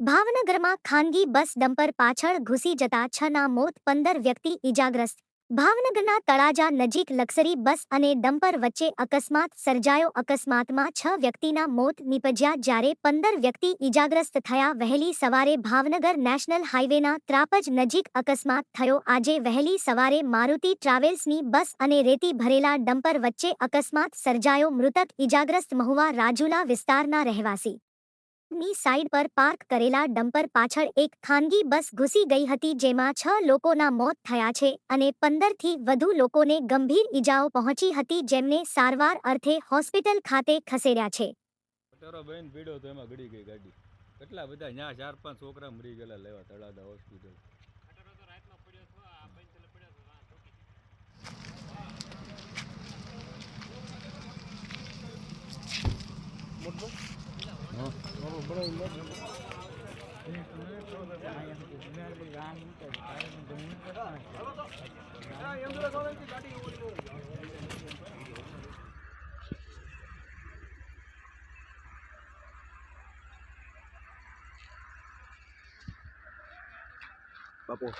ભાવનગરમાં ખાનગી બસ ડમ્પર પાછળ ઘૂસી જતા છ ના મોત પંદર વ્યક્તિ ઇજાગ્રસ્ત ભાવનગરના તળાજા નજીક લક્ઝરી બસ અને ડમ્પર વચ્ચે અકસ્માત સર્જાયો. અકસ્માતમાં છ વ્યક્તિના મોત નીપજ્યા જ્યારે પંદર વ્યક્તિ ઇજાગ્રસ્ત થયા. વહેલી સવારે ભાવનગર નેશનલ હાઇવેના ત્રાપજ નજીક અકસ્માત થયો. આજે વહેલી સવારે મારુતિ ટ્રાવેલ્સની બસ અને રેતી ભરેલા ડમ્પર વચ્ચે અકસ્માત સર્જાયો. મૃતક ઇજાગ્રસ્ત મહુવા રાજુલા વિસ્તારના રહેવાસી ની સાઇડ પર પાર્ક કરેલા ડમ્પર પાછળ એક ખાનગી બસ ઘૂસી ગઈ હતી જેમાં છ લોકોના મોત થયા છે અને પંદરથી વધુ લોકોને ગંભીર ઈજાઓ પહોંચી હતી જેમને સારવાર અર્થે હોસ્પિટલ ખાતે ખસેડ્યા છે. બેન ભીડો તો એમાં ગળી ગઈ ગાડી. કેટલા બધા ન્યા ચાર પાંચ છોકરા મરી ગયેલા લેવા તળાદા હોસ્પિટલ. Bapo.